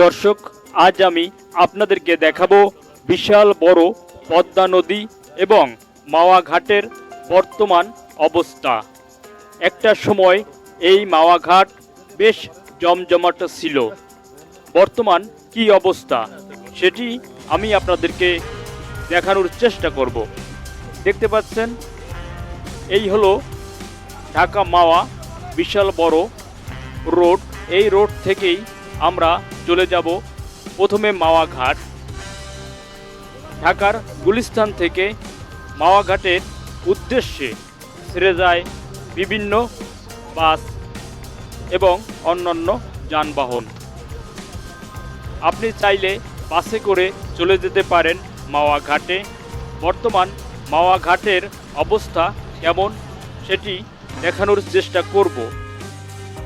দর্শক, আজ আমি আপনাদেরকে দেখাবো বিশাল বড় পদ্মা নদী এবং মাওয়া ঘাটের বর্তমান অবস্থা। একটা সময় এই মাওয়া ঘাট বেশ জমজমাট ছিল। বর্তমান কি অবস্থা, সেটি আমি আপনাদেরকে দেখানোর চেষ্টা করব। দেখতে পাচ্ছেন, এই হলো ঢাকা মাওয়া বিশাল বড় রোড। এই রোড থেকেই আমরা চলে যাব প্রথমে মাওয়া ঘাট। ঢাকার গুলিস্তান থেকে মাওয়া ঘাটের উদ্দেশ্যে ছেড়ে যায় বিভিন্ন বাস এবং অন্যান্য যানবাহন। আপনি চাইলে বাসে করে চলে যেতে পারেন মাওয়া ঘাটে। বর্তমান মাওয়া ঘাটের অবস্থা কেমন সেটি দেখানোর চেষ্টা করব।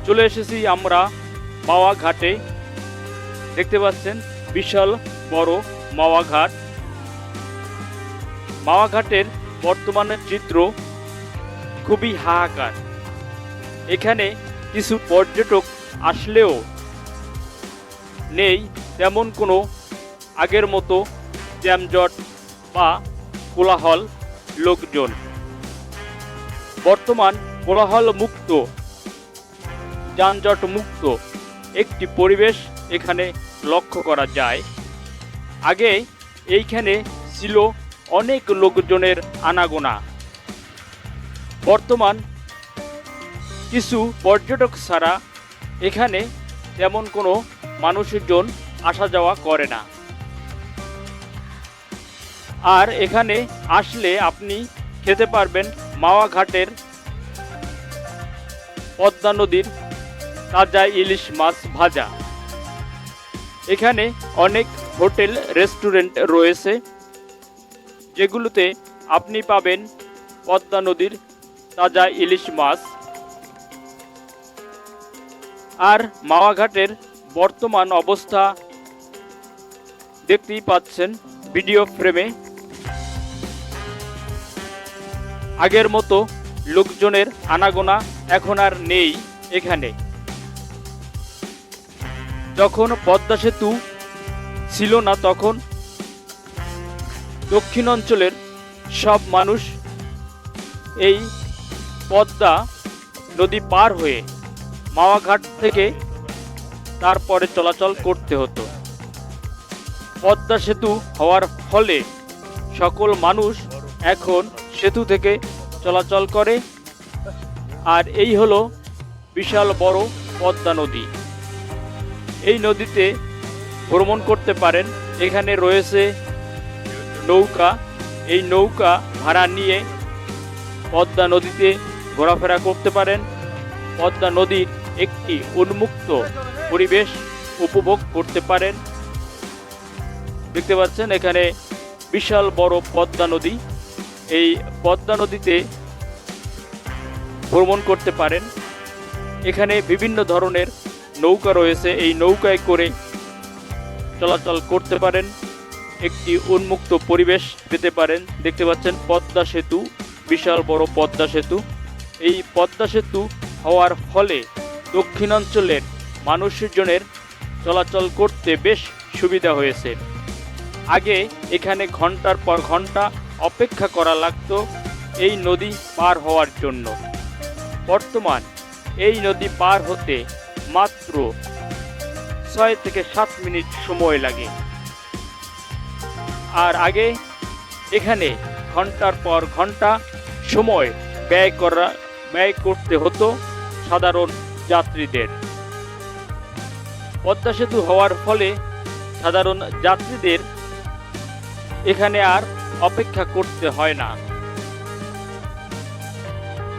চলে এসেছি আমরা মাওয়া ঘাটে। দেখতে পাচ্ছেন বিশাল বড় মাওয়া ঘাট মাওয়া ঘাটের বর্তমানের চিত্র খুবই হাহাকার। এখানে কিছু পর্যটক আসলেও নেই তেমন কোনো আগের মতো জ্যামজট বা কোলাহল লোকজন। বর্তমান কোলাহল মুক্ত যানজট মুক্ত একটি পরিবেশ এখানে লক্ষ্য করা যায়। আগে এইখানে ছিল অনেক লোকজনের আনাগোনা। বর্তমান কিছু পর্যটক ছাড়া এখানে তেমন কোনো মানুষজন আসা যাওয়া করে না। আর এখানে আসলে আপনি খেতে পারবেন মাওয়া ঘাটের পদ্মা নদীর তাজা ইলিশ মাছ ভাজা। এখানে অনেক হোটেল, রেস্টুরেন্ট রয়েছে, যেগুলোতে আপনি পাবেন পদ্মা নদীর তাজা ইলিশ মাছ আর মাওয়াঘাটের বর্তমান অবস্থা দেখতেই পাচ্ছেন ভিডিও ফ্রেমে। আগের মতো লোকজনের আনাগোনা এখন আর নেই এখানে। যখন পদ্মা সেতু ছিল না তখন দক্ষিণ অঞ্চলের সব মানুষ এই পদ্মা নদী পার হয়ে মাওয়াঘাট থেকে তারপরে চলাচল করতে হতো। পদ্মা সেতু হওয়ার ফলে সকল মানুষ এখন সেতু থেকে চলাচল করে। আর এই হলো বিশাল বড় পদ্মা নদী। এই নদীতে ভ্রমণ করতে পারেন। এখানে রয়েছে নৌকা। এই নৌকা ভাড়া নিয়ে পদ্মা নদীতে ঘোরাফেরা করতে পারেন। পদ্মা নদীর একটি উন্মুক্ত পরিবেশ উপভোগ করতে পারেন। দেখতে পাচ্ছেন, এখানে বিশাল বড় পদ্মা নদী। এই পদ্মা নদীতে ভ্রমণ করতে পারেন। এখানে বিভিন্ন ধরনের নৌকা রয়েছে, এই নৌকায় করে চলাচল করতে পারেন। একটি উন্মুক্ত পরিবেশ পেতে পারেন। দেখতে পাচ্ছেন পদ্মা সেতু, বিশাল বড় পদ্মা সেতু। এই পদ্মা সেতু হওয়ার ফলে দক্ষিণাঞ্চলের মানুষজনের চলাচল করতে বেশ সুবিধা হয়েছে। আগে এখানে ঘণ্টার পর ঘণ্টা অপেক্ষা করা লাগতো এই নদী পার হওয়ার জন্য। বর্তমান এই নদী পার হতে মাত্র ছয় থেকে সাত মিনিট সময় লাগে। আর আগে এখানে ঘণ্টার পর ঘণ্টা সময় ব্যয় করা, ব্যয় করতে হতো সাধারণ যাত্রীদের। পদ্মা সেতু হওয়ার ফলে সাধারণ যাত্রীদের এখানে আর অপেক্ষা করতে হয় না।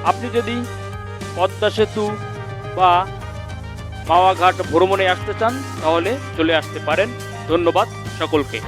আপনি যদি পদ্মা সেতু বা মাওয়াঘাট ভ্রমণে আসতে চান তাহলে চলে আসতে পারেন। ধন্যবাদ সকলকে।